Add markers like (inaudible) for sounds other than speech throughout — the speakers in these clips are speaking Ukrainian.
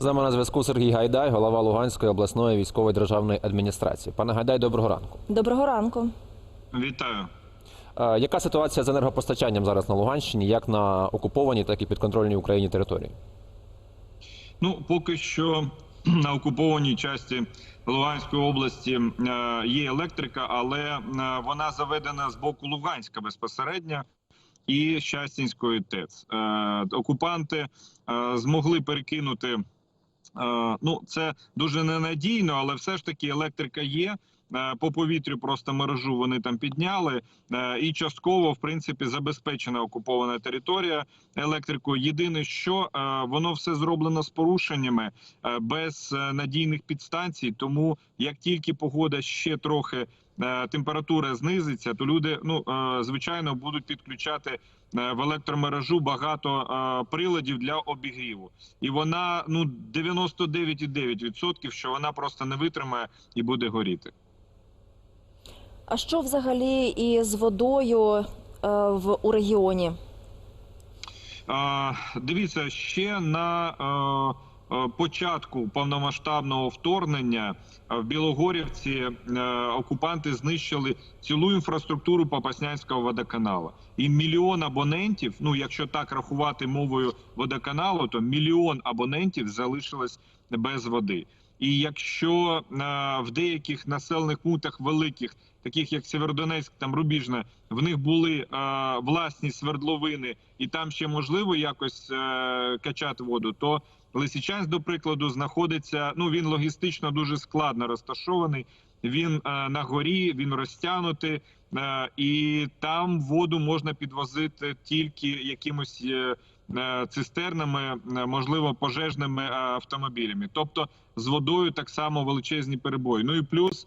З нами на зв'язку Сергій Гайдай, голова Луганської обласної військової державної адміністрації. Пане Гайдай, доброго ранку. Доброго ранку. Вітаю. Яка ситуація з енергопостачанням зараз на Луганщині, як на окупованій, так і підконтрольній Україні території? Ну, поки що (clears throat) на окупованій часті Луганської області е, є електрика, але е, вона заведена з боку Луганська безпосередньо і Щастінської ТЕЦ. Е, Окупанти змогли перекинути. Е, Ну, це дуже ненадійно, але все ж таки електрика є. Е, По повітрю просто мережу вони там підняли, е, і частково, в принципі, забезпечена окупована територія електрикою. Єдине, що воно все зроблено з порушеннями без надійних підстанцій. Тому як тільки погода ще трохи температура знизиться, то люди ну е, звичайно будуть підключати е, в електромережу багато е, приладів для обігріву, і вона ну 99,9%, що вона просто не витримає і буде горіти. А що взагалі із водою е, в у регіоні? Е, Дивіться, ще на е, е, початку повномасштабного вторгнення е, в Білогорівці е, окупанти знищили цілу інфраструктуру Попаснянського водоканалу. І мільйон абонентів, ну якщо так рахувати мовою водоканалу, то мільйон абонентів залишилось без води. І якщо е, в деяких населених пунктах великих, таких як Сєвєродонецьк, там Рубіжне, в них були е, власні свердловини, і там ще можливо якось е, качати воду, то Лисичанськ, до прикладу, знаходиться. Ну він логістично дуже складно розташований. Він е, на горі, він розтягнутий, і там воду можна підвозити тільки якимось цистернами, можливо, пожежними автомобілями. Тобто з водою так само величезні перебої. Ну і плюс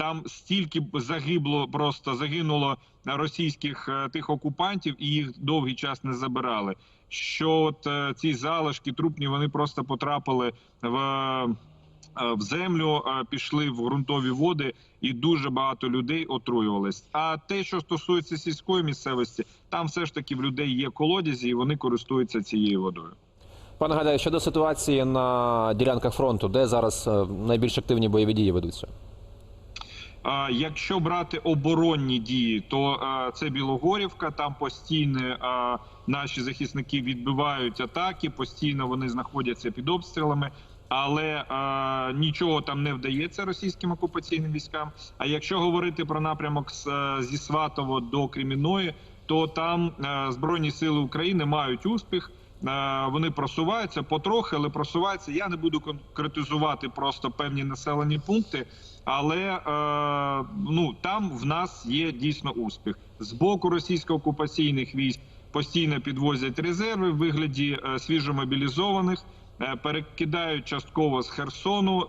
там стільки загибло, просто загинуло російських е, тих окупантів, і їх довгий час не забирали. Що от е, ці залишки трупні вони просто потрапили в. е, В землю пішли в ґрунтові води, і дуже багато людей отруювались. А те, що стосується сільської місцевості, там все ж таки в людей є колодязі, і вони користуються цією водою. Пане Гайдай, щодо ситуації на ділянках фронту, де зараз найбільш активні бойові дії ведуться? Якщо брати оборонні дії, то е, це Білогорівка. Там постійно е, наші захисники відбивають атаки, постійно вони знаходяться під обстрілами. Але е, нічого там не вдається російським окупаційним військам. А якщо говорити про напрямок зі Сватово до Креміної, то там збройні сили України мають успіх. Е, Вони просуваються потрохи, але просуваються. Я не буду конкретизувати просто певні населені пункти, але е, ну там в нас є дійсно успіх з боку російсько-окупаційних військ. Постійно підвозять резерви в вигляді е, свіжомобілізованих. Перекидають частково з Херсону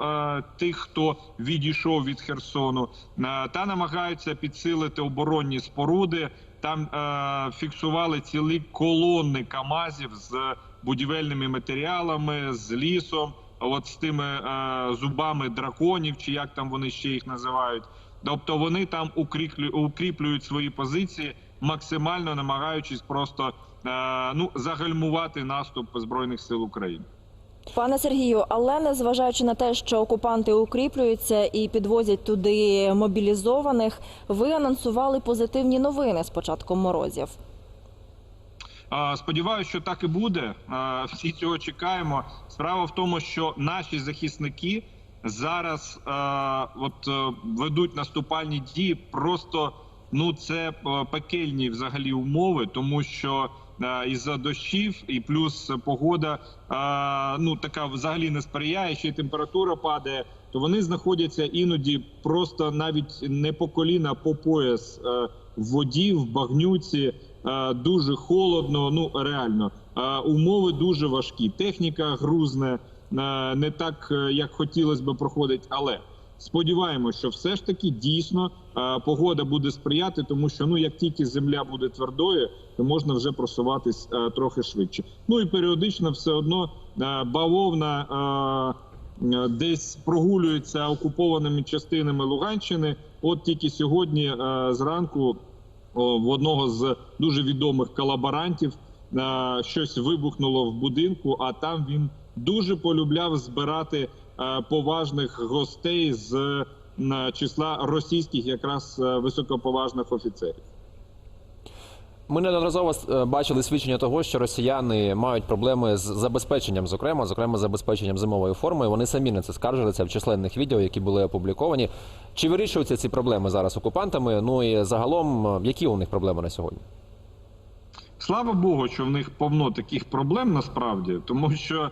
тих, хто відійшов від Херсону, та намагаються підсилити оборонні споруди. Там е, фіксували цілі колони Камазів з будівельними матеріалами, з лісом, от з тими е, зубами драконів, чи як там вони ще їх називають. Тобто вони там укріплю, укріплюють свої позиції, максимально намагаючись просто е, ну загальмувати наступ збройних сил України. Пане Сергію, але незважаючи на те, що окупанти укріплюються і підвозять туди мобілізованих, ви анонсували позитивні новини з початком морозів. Сподіваюся, що так і буде. Всі цього чекаємо. Справа в тому, що наші захисники зараз от е, ведуть наступальні дії. Просто ну це е, пекельні взагалі умови, тому що е, із-за дощів і плюс погода ну така взагалі не сприяє, ще й температура падає. То вони знаходяться іноді просто навіть не по коліна, а по пояс е, в воді, в багнюці. Е, Дуже холодно, ну реально Е, умови дуже важкі. Техніка грузне, е, не так е, як хотілося би проходить, але сподіваємося, що все ж таки дійсно е, погода буде сприяти, тому що ну як тільки земля буде твердою, то можна вже просуватись е, трохи швидше. Ну і періодично все одно е, бавовна. Десь прогулюється окупованими частинами Луганщини. От тільки сьогодні зранку в одного з дуже відомих колаборантів щось вибухнуло в будинку, а там він дуже полюбляв збирати е, поважних гостей з е, числа російських, якраз е, високоповажних офіцерів. Ми неодноразово е, бачили свідчення того, що росіяни мають проблеми з забезпеченням, зокрема, зокрема, забезпеченням зимової форми. Вони самі на це скаржилися в численних відео, які були опубліковані. Чи вирішуються ці проблеми зараз окупантами? Ну і загалом, е, які у них проблеми на сьогодні? Слава Богу, що в них повно таких проблем насправді, тому що е,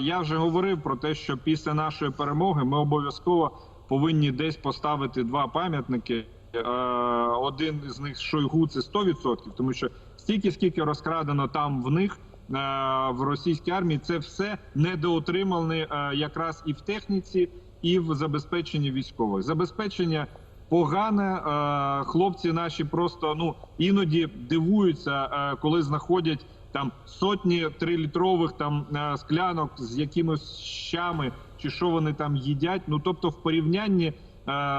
я вже говорив про те, що після нашої перемоги ми обов'язково повинні десь поставити два пам'ятники. Е, один з них Шойгу це 100%, тому що стільки, скільки розкрадено там в них в російській армії, це все недоотримали е, якраз і в техніці, і в забезпеченні військових. Забезпечення погане. Е, хлопці наші просто ну іноді дивуються, е, коли знаходять там сотні трилітрових там е, склянок з якимись щами, чи що вони там їдять. Ну тобто, в порівнянні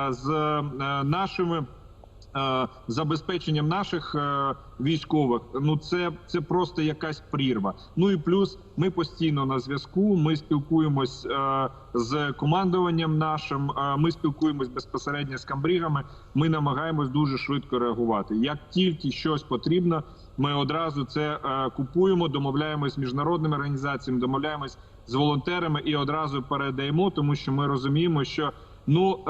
з нашими. Е, Забезпеченням наших е, військових, ну це це просто якась прірва. Ну і плюс ми постійно на зв'язку. Ми спілкуємось е, з командуванням нашим. ми спілкуємось безпосередньо з камбрігами. Ми намагаємось дуже швидко реагувати. Як тільки щось потрібно, ми одразу це купуємо, домовляємось з міжнародними організаціями, домовляємось з волонтерами і одразу передаємо, тому що ми розуміємо, що ну.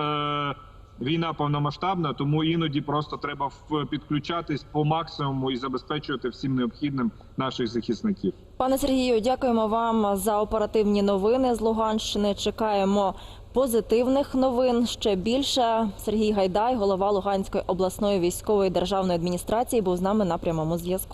Війна повномасштабна, тому іноді просто треба підключатись по максимуму і забезпечувати всім необхідним наших захисників. Пане Сергію, дякуємо вам за оперативні новини з Луганщини. Чекаємо позитивних новин. Ще більше Сергій Гайдай, голова Луганської обласної військової державної адміністрації, був з нами на прямому зв'язку.